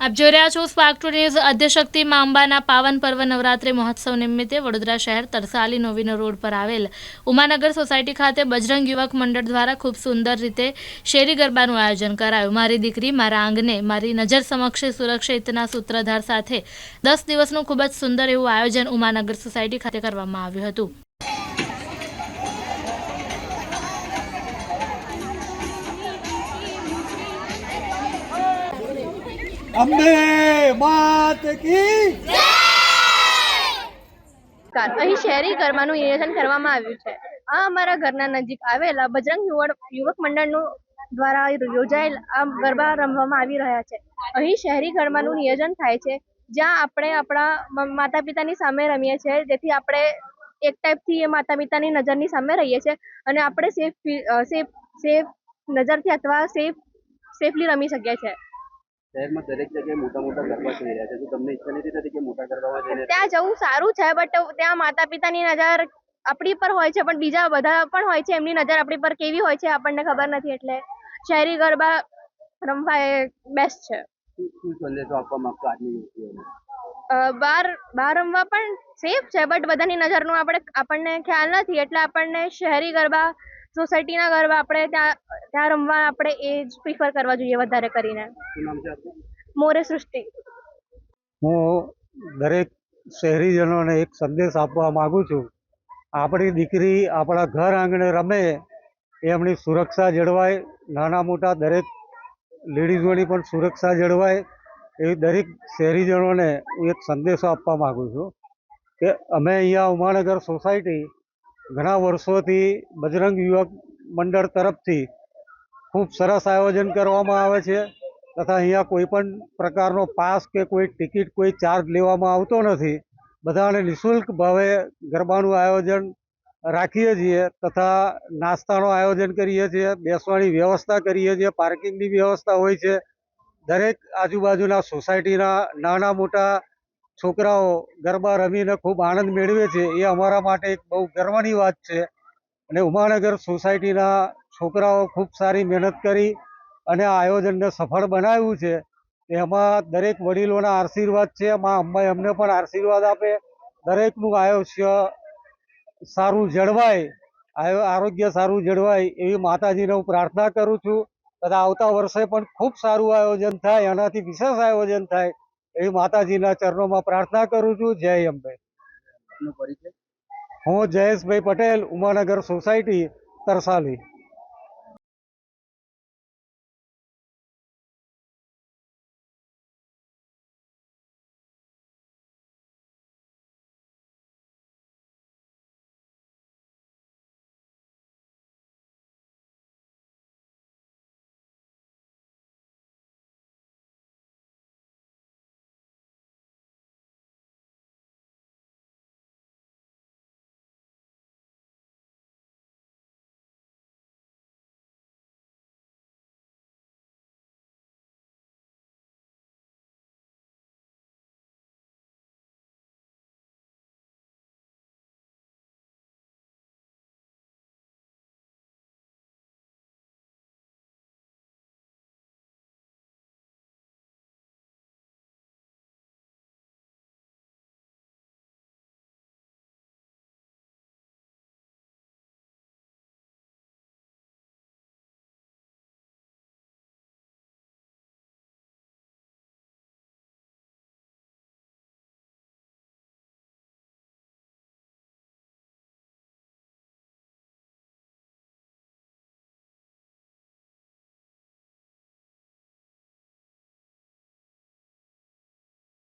આપ જોઈ રહ્યા છો સ્પાર્ક ટુ ન્યૂઝ. અધ્યશક્તિ માં અંબાના પાવન પર્વ નવરાત્રિ મહોત્સવ નિમિત્તે વડોદરા શહેર તરસાલી નોવીનો રોડ પર આવેલ ઉમાનગર સોસાયટી ખાતે બજરંગ યુવક મંડળ દ્વારા ખૂબ સુંદર રીતે શેરી ગરબાનું આયોજન કરાયું. મારી દીકરી, મારા આંગને મારી નજર સમક્ષ સુરક્ષિતના સૂત્રધાર સાથે દસ દિવસનું ખૂબ જ સુંદર એવું આયોજન ઉમાનગર સોસાયટી ખાતે કરવામાં આવ્યું હતું. અંબે માત કી અહીં શહેરી ગરબાનું આયોજન કરવામાં આવ્યું છે. આ અમારા ઘરના નજીક આવેલા બજરંગ યુવક મંડળનું દ્વારા યોજાયેલ આ ગરબા રમવામાં આવી રહ્યા છે. અહીં શહેરી ગરબાનું નિયોજન થાય છે. જ્યાં આપણે આપણા માતા પિતાની સામે રમીએ છીએ. જેથી આપણે એક ટાઈપથી એ માતા પિતાની નજરની સામે રહીએ છીએ. અને આપણે સેફ સેફ સેફ નજરથી અથવા સેફ, સેફલી રમી શકીએ છીએ. શહેરમાં દરેક જગ્યાએ મોટા મોટા ગરબા થઈ રહ્યા છે. તો તમને ઈચ્છા નથી થતી કે મોટા ગરબામાં જઈને ત્યાં જવું સારું છે બટ ત્યાં માતા પિતાની નજર આપણી પર હોય છે પણ બીજા બધા પણ હોય છે એમની નજર આપણી પર કેવી હોય છે આપણને ખબર નથી એટલે શહેરી ગરબા રમવા એ બેસ્ટ છે. શું સંદેશો આપવા માંગતો આજની યુવતીઓને? બહાર બહાર રમવા પણ સેફ છે બટ બધાની નજરનું આપણે આપણને ખ્યાલ નથી એટલે આપણને શહેરી ગરબા સોસાયટીના ગરબા આપણે ત્યાં ત્યાં રમવા આપણે એ જ પ્રિફર કરવા જોઈએ વધારે કરીને. મોરે સૃષ્ટિ. હું દરેક શહેરીજનોને એક સંદેશ આપવા માગું છું. આપણી દીકરી આપણા ઘર આંગણે રમે એમની સુરક્ષા જળવાય નાના મોટા દરેક લેડીઝોની પણ સુરક્ષા જળવાય એવી દરેક શહેરીજનોને હું એક સંદેશો આપવા માગું છું કે અમે અહીંયા ઉમાનગર સોસાયટી ઘણા વર્ષોથી બજરંગ યુવક મંડળ તરફથી ખૂબ સરસ આયોજન કરવામાં આવે છે. તથા અહીંયા કોઈ પણ પ્રકારનો પાસ કે કોઈ ટિકિટ, કોઈ ચાર્જ લેવામાં આવતો નથી. બધાને નિઃશુલ્ક ભાવે ગરબાનું આયોજન રાખીએ છીએ તથા નાસ્તાનું આયોજન કરીએ છીએ, બેસવાની વ્યવસ્થા કરીએ છીએ, પાર્કિંગની વ્યવસ્થા હોય છે. દરેક આજુબાજુના સોસાયટીના નાના મોટા છોકરાઓ ગરબા રમીને ખૂબ આનંદ મેળવે છે. એ અમારા માટે એક બહુ ગર્વની વાત છે. અને ઉમાનગર સોસાયટીના છોકરાઓ ખૂબ સારી મહેનત કરી અને આયોજનને સફળ બનાવ્યું છે. એમાં દરેક વડીલોના આશીર્વાદ છે. માં અંબાઈ અમને પણ આશીર્વાદ આપે. દરેકનું આયુષ્ય સારું જળવાય આરોગ્ય સારું જળવાય એવી માતાજીને હું પ્રાર્થના કરું છું. તથા આવતા વર્ષે પણ ખૂબ સારું આયોજન થાય એનાથી વિશેષ આયોજન થાય એવી માતાજીના ચરણોમાં પ્રાર્થના કરું છું. જય અંબે. પરિચય? હું જયેશભાઈ પટેલ ઉમાનગર સોસાયટી તરસાલી.